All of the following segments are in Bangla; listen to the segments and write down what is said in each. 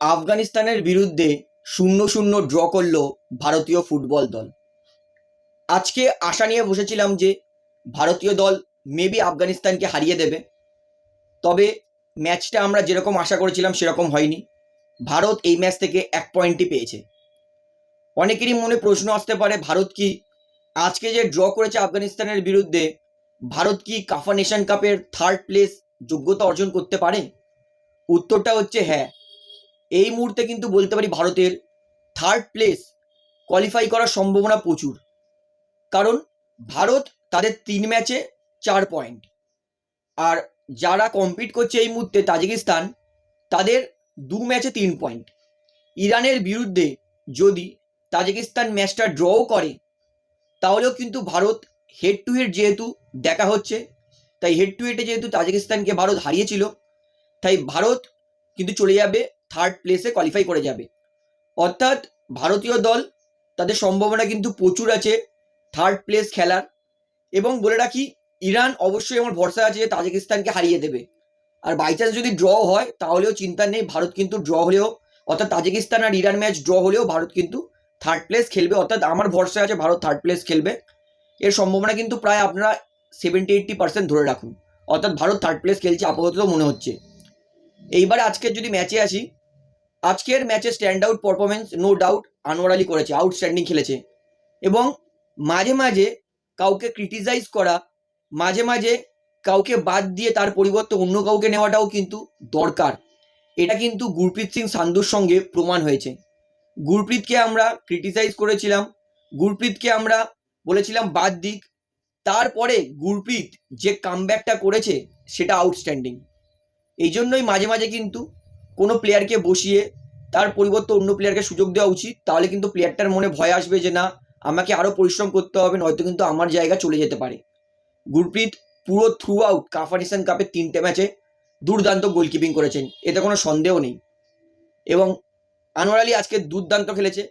আফগানিস্তানের বিরুদ্ধে শূন্য শূন্য ড্র করল ভারতীয় ফুটবল দল। আজকে আশা নিয়ে বসেছিলাম যে ভারতীয় দল মেবি আফগানিস্তানকে হারিয়ে দেবে। তবে ম্যাচটা আমরা যেরকম আশা করেছিলাম সেরকম হয়নি। ভারত এই ম্যাচ থেকে এক পয়েন্টই পেয়েছে। অনেকেরই মনে প্রশ্ন আসতে পারে, ভারত কি আজকে যে ড্র করেছে আফগানিস্তানের বিরুদ্ধে, ভারত কি কাফা নেশন কাপের থার্ড প্লেস যোগ্যতা অর্জন করতে পারে? উত্তরটা হচ্ছে হ্যাঁ। এই মুহূর্তে কিন্তু বলতে পারি ভারতের থার্ড প্লেস কোয়ালিফাই করার সম্ভাবনা প্রচুর। কারণ ভারত তাদের তিন ম্যাচে চার পয়েন্ট আর যারা কম্পিট করছে এই মুহূর্তে তাজিকিস্তান, তাদের দু ম্যাচে তিন পয়েন্ট ইরানের বিরুদ্ধে যদি তাজিকিস্তান ম্যাচটা ড্রও করে, তাহলেও কিন্তু ভারত হেড টু হেড যেহেতু দেখা হচ্ছে, তাই হেড টু হেডে যেহেতু তাজিকিস্তানকে ভারত হারিয়েছিল, তাই ভারত কিন্তু চলে যাবে থার্ড প্লেসে কোয়ালিফাই করে যাবে। অর্থাৎ ভারতীয় দল, তাদের সম্ভাবনা কিন্তু প্রচুর আছে থার্ড প্লেস খেলার। এবং বলে রাখি, ইরান অবশ্যই আমার ভরসা আছে যে তাজিকিস্তানকে হারিয়ে দেবে। আর বাই চান্স যদি ড্র হয়, তাহলেও চিন্তা নেই, ভারত কিন্তু ড্র হলেও, অর্থাৎ তাজিকিস্তান আর ইরান ম্যাচ ড্র হলেও ভারত কিন্তু থার্ড প্লেস খেলবে। অর্থাৎ আমার ভরসা আছে ভারত থার্ড প্লেস খেলবে। এর সম্ভাবনা কিন্তু প্রায় আপনারা সেভেন্টি এইট্টি পার্সেন্ট ধরে রাখুন। অর্থাৎ ভারত থার্ড প্লেস খেলছে আপাতত মনে হচ্ছে। এইবার আজকের যদি ম্যাচে আসি আজকের ম্যাচে stand out performance no doubt Anwar Ali করেছে আউটস্ট্যান্ডিং খেলেছে। এবং মাঝে মাঝে কাউকে ক্রিটিসাইজ করা, মাঝে মাঝে কাউকে বাদ দিয়ে তার পরিবর্তে অন্য কাউকে নেওয়াটাও কিন্তু দরকার। এটা কিন্তু গুরপ্রীত সিং সান্ধুর সঙ্গে প্রমাণ হয়েছে। গুরপ্রীতকে আমরা ক্রিটিসাইজ করেছিলাম, গুরপ্রীতকে আমরা বলেছিলাম, বাদ দিক। তারপরে গুরপ্রীত যে কামব্যাকটা করেছে, সেটা আউটস্ট্যান্ডিং এই জন্যই মাঝে মাঝে কিন্তু কোনো প্লেয়ারকে বসিয়ে তার পরিবর্তে অন্য প্লেয়ারকে সুযোগ দেওয়া উচিত, তাহলে কিন্তু প্লেয়ারটার মনে ভয় আসবে যে না, আমাকে আরও পরিশ্রম করতে হবে, নয়তো কিন্তু আমার জায়গা চলে যেতে পারে। গুরপ্রীত পুরো থ্রু আউট কাফানিস্তান কাপের তিনটে ম্যাচে দুর্দান্ত গোলকিপিং করেছেন, এতে কোনো সন্দেহ নেই। এবং আনোয়ার আলী আজকে দুর্দান্ত খেলেছে।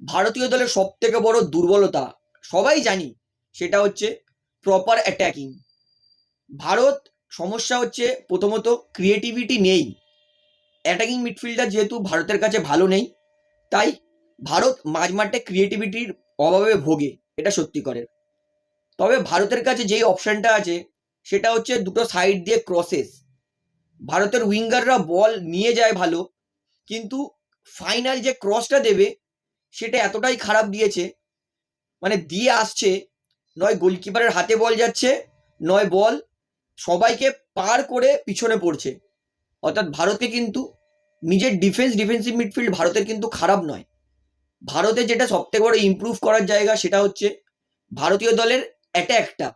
ভারতীয় দলের সব থেকে বড় দুর্বলতা, সবাই জানি, সেটা হচ্ছে প্রপার অ্যাট্যাকিং ভারত, সমস্যা হচ্ছে প্রথমত ক্রিয়েটিভিটি নেই। অ্যাটাকিং মিডফিল্ডার যেহেতু ভারতের কাছে ভালো নেই, তাই ভারত মাঝমাঠে ক্রিয়েটিভিটির অভাবে ভোগে, এটা সত্যিকারের তবে ভারতের কাছে যেই অপশানটা আছে, সেটা হচ্ছে দুটো সাইড দিয়ে ক্রসেস ভারতের উইঙ্গাররা বল নিয়ে যায় ভালো, কিন্তু ফাইনাল যে ক্রসটা দেবে, সেটা এতটাই খারাপ দিয়েছে মানে দিয়ে আসছে, নয় গোলকিপারের হাতে বল যাচ্ছে, নয় বল সবাইকে পার করে পিছনে পড়ছে। অর্থাৎ ভারতে কিন্তু নিজের ডিফেন্স ডিফেন্সিভ মিডফিল্ড ভারতের কিন্তু খারাপ নয়। ভারতে যেটা সবথেকে বড় ইমপ্রুভ করার জায়গা সেটা হচ্ছে ভারতীয় দলের অ্যাট্যাকটা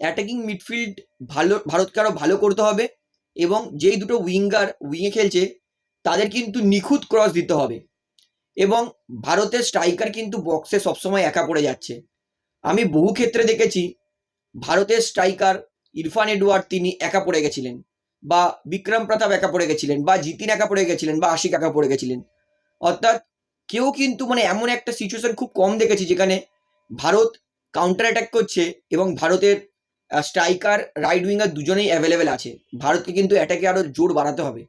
অ্যাটাকিং মিডফিল্ড ভালো, ভারতকে আরও ভালো করতে হবে এবং যেই দুটো উইঙ্গার উইংয়ে খেলছে, তাদের কিন্তু নিখুঁত ক্রস দিতে হবে। এবং ভারতের স্ট্রাইকার কিন্তু বক্সে সবসময় একা পড়ে যাচ্ছে। আমি বহু ক্ষেত্রে দেখেছি, ভারতের স্ট্রাইকার ইরফান এডওয়ার্ড তিনি একা পড়ে গেছিলেন। বা বিক্রম প্রতাপ একা পড়ে গেছিলেন, বা জিতিন একা পড়ে গেছিলেন, বা আশিক একা পড়ে গেছিলেন। অর্থাৎ কেউ কিন্তু মানে এমন একটা সিচুয়েশন খুব কম দেখেছি যেখানে ভারত কাউন্টার অ্যাটাক করছে এবং ভারতের স্ট্রাইকার রাইট উইঙ্গার দুজনেই অ্যাভেলেবেল আছে। ভারতকে কিন্তু অ্যাটাকে আরও জোর বাড়াতে হবে।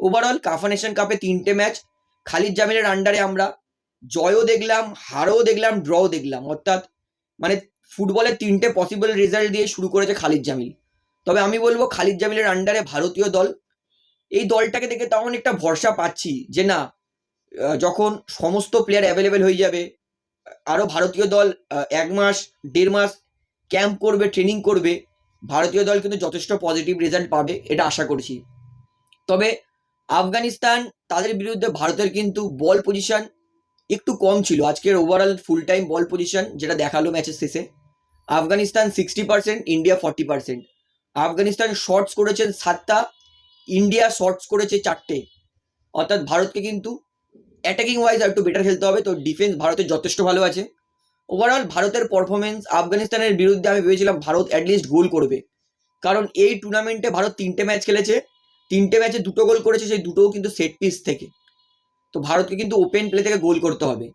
ওভারঅল কাফা নেশন কাপে তিনটে ম্যাচ খালিদ জামিনের আন্ডারে আমরা জয়ও দেখলাম, হারও দেখলাম ড্রও দেখলাম। অর্থাৎ মানে ফুটবলের তিনটে পসিবল রেজাল্ট দিয়ে শুরু করেছে খালিদ জামিল। তবে আমি বলব খালিদ জামিলের আন্ডারে ভারতীয় দল। এই দলটাকে দেখে তেমন একটা ভরসা পাচ্ছি যে না যখন সমস্ত প্লেয়ার অ্যাভেলেবেল হয়ে যাবে আরও ভারতীয় দল এক মাস, দেড় মাস ক্যাম্প করবে ট্রেনিং করবে, ভারতীয় দল কিন্তু যথেষ্ট পজিটিভ রেজাল্ট পাবে, এটা আশা করছি। তবে আফগানিস্তান, তাদের বিরুদ্ধে ভারতের কিন্তু বল পজিশন একটু কম ছিল। আজকের overall full time ball position যেটা দেখাল ম্যাচের শেষে। Afghanistan sixty percent India forty percent Afghanistan shots করেছেন সাতটা ইন্ডিয়া শর্টস করেছে চারটে। অর্থাৎ ভারতকে কিন্তু অ্যাটাকিং ওয়াইজ একটু বেটার খেলতে হবে। তো ডিফেন্স ভারতের যথেষ্ট ভালো আছে। ওভারঅল ভারতের পারফরমেন্স আফগানিস্তানের বিরুদ্ধে আমি ভেবেছিলাম ভারত অ্যাটলিস্ট গোল করবে। কারণ এই টুর্নামেন্টে ভারত তিনটে ম্যাচ খেলেছে। তিনটে ম্যাচে দুটো গোল করেছে, সেই দুটোও কিন্তু সেট পিস থেকে। তো ভারতকে কিন্তু ওপেন প্লে থেকে গোল করতে হবে।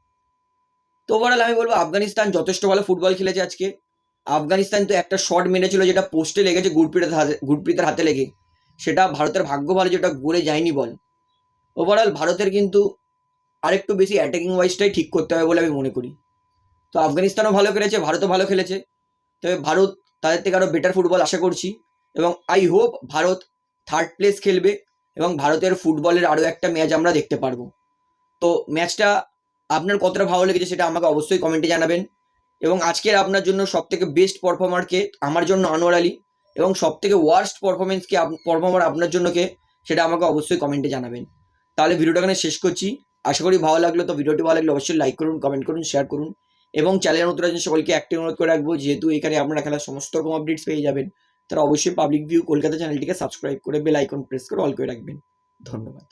তো ওভারঅল আমি বলব আফগানিস্তান যথেষ্ট ভালো ফুটবল খেলেছে আজকে। আফগানিস্তান তো একটা শট মেরেছিল যেটা পোস্টে লেগেছে গুরপ্রীতের হাতে গুরপ্রীতের হাতে লেগে। সেটা ভারতের ভাগ্য ভালো যেটা গোলে যায়নি বল। ওভারঅল ভারতের কিন্তু আরেকটু বেশি অ্যাটাকিং ওয়াইজটাই ঠিক করতে হবে বলে আমি মনে করি। তো আফগানিস্তানও ভালো খেলেছে, ভারতও ভালো খেলেছে। তবে ভারত তাদের থেকে আরও বেটার ফুটবল আশা করছি। এবং I hope Bharat third place খেলবে এবং ভারতের ফুটবলের আরও একটা ম্যাচ আমরা দেখতে পারব। তো ম্যাচটা আপনার কতটা ভালো লেগেছে সেটা আমাকে অবশ্যই কমেন্টে জানাবেন। এবং আজকের আপনার জন্য সব থেকে বেস্ট পারফর্মারকে আমার জন্য আনোয়ার আলী এবং সব থেকে ওয়ার্স্ট পারফরমেন্সকে পারফর্মার আপনার জন্য কে সেটা আমাকে অবশ্যই কমেন্টে জানাবেন। তাহলে ভিডিওটা এখানে শেষ করছি। আশা করি ভালো লাগল, তো ভিডিওটি ভালো লাগলে অবশ্যই লাইক করুন কমেন্ট করুন শেয়ার করুন এবং চ্যানেল নতুন আছে সকলকে একটি অনুরোধ করে রাখব, যেহেতু এখানে আপনারা খেলার সমস্ত রকম আপডেটস পেয়ে যাবেন, তারা অবশ্যই পাবলিক ভিউ কলকাতা চ্যানেলটিকে সাবস্ক্রাইব করে বেল আইকন প্রেস করে অল করে রাখবেন। ধন্যবাদ।